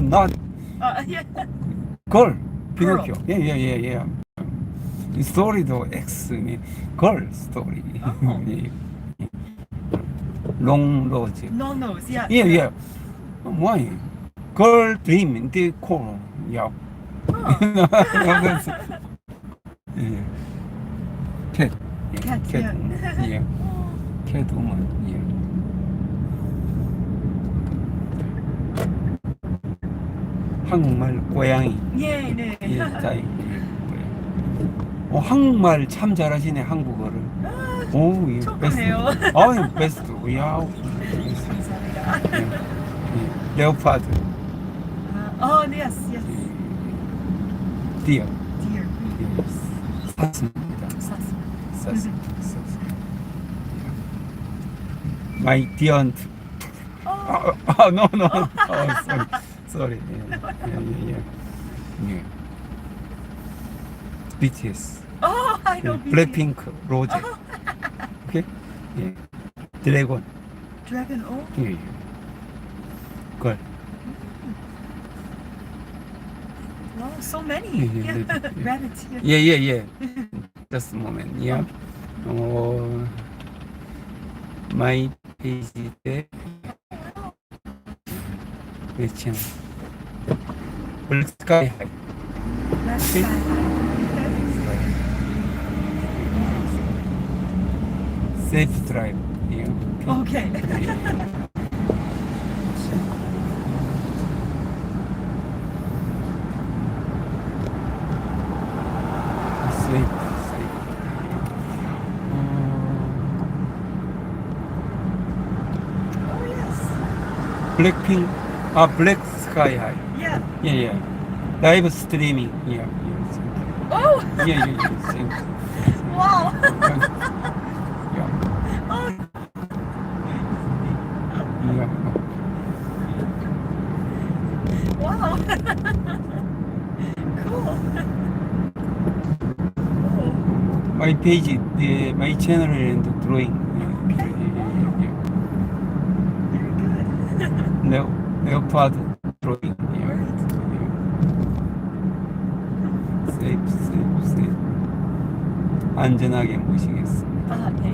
not Uh, yeah. girl. 피노키오. 예, 예, 예, 예. 이 스토리도 X니 걸 스토리. 어. 예. 롱 로즈. No nose. Yeah. 예, 예. 뭐이? 걸 드림 인디 코. 야. 예. 캣. 예, Cat, 캣. yeah. 예. 캣 우먼. 예. 한국말 고양이. 예, 네. 예. 예. 어, 한국말 참 잘하시네 한국어를. 오, 예. 베스트. 아, 베스트. 야우. 감사합니다. 예, 예. 레오파드. Uh, oh, yes, yes. 디어. Dear. 예, 샀습니다. 샀습니다. 샀습니다. 샀습니다. 마이 디언트. Oh, 아, 아, no, no. 어, sorry. sorry. 예, 예, 예. 예. BTS. oh, I know. 예, 블랙핑크, 로제. 오케이? 예. 드래곤. Dragon. Oh, 예, 예. 걸. wow, so many. Yeah, yeah, Yeah. yeah, yeah. Rabbits. Yeah. 예, 예, 예. Just a moment. 예. 어, 마이 페이지 Black it's sky high. See? Safe drive. You Okay. sleep. sleep. Blackpink, ah, Black Sky High that? Yeah, yeah. Live streaming. Yeah. yeah oh. Yeah, yeah, yeah. Same. Wow. yeah. Oh. Yeah. Wow. cool. cool. My page, the, my channel and the drawing. Okay. No, no part drawing. 안전하게 모시겠습니다. Ah, okay.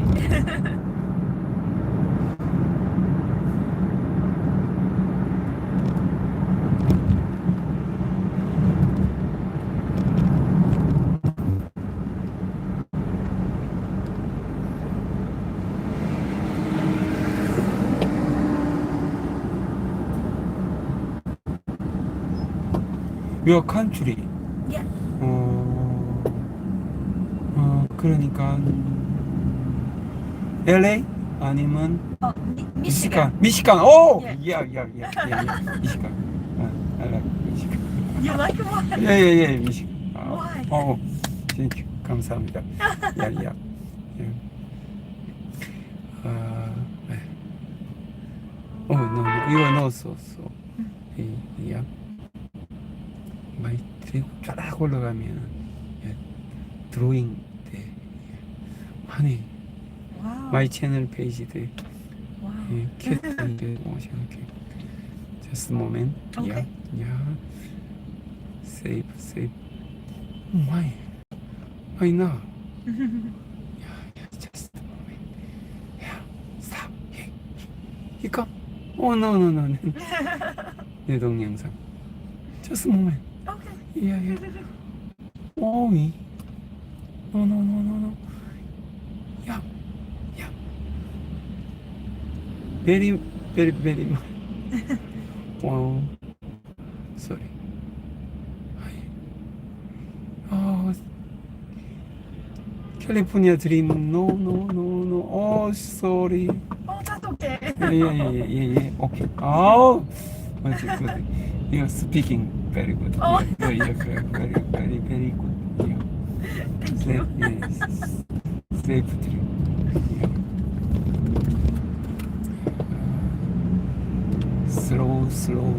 Your country. Yeah. 어, 어 그러니까 음, LA 아니면 Mi- 미시간. Michigan. 미시간. 오, 예. 야, 야, 야, 야, 야, 미시간. 아, I like 미시간. You like? Why? 예, 예, 예, 미시간. 아, Why? 어, 땡큐, 감사합니다. 야, 야. 예. 아, 네. 어, no, no, 이거 넣었어, 써. 이, 야. 많이 드리고 쫙 올라가면 예, 드로잉 때 하네. Wow. 마이 채널 페이지 때 wow. 예, 캣인데 어, 이렇게 just a moment. 야, Okay. 야, save, save. Oh my, why not? 야, 야, just a moment. 야, stop. 예, 이거. Oh no, no, no, no. 내 동영상. Just a moment. okay. 야, 야. 오이. No, no, no, no, no. very, very, very much. wow. Sorry. Oh, California dream. no, no, no. no. Oh, sorry. Oh, that's okay. yeah, yeah, yeah, yeah, yeah. Okay. Oh! very good. You're speaking very good. Oh. Yeah, yeah, very, very, very, very good. Yeah. Thank you. Yes. Sleep tree. Yeah. Slow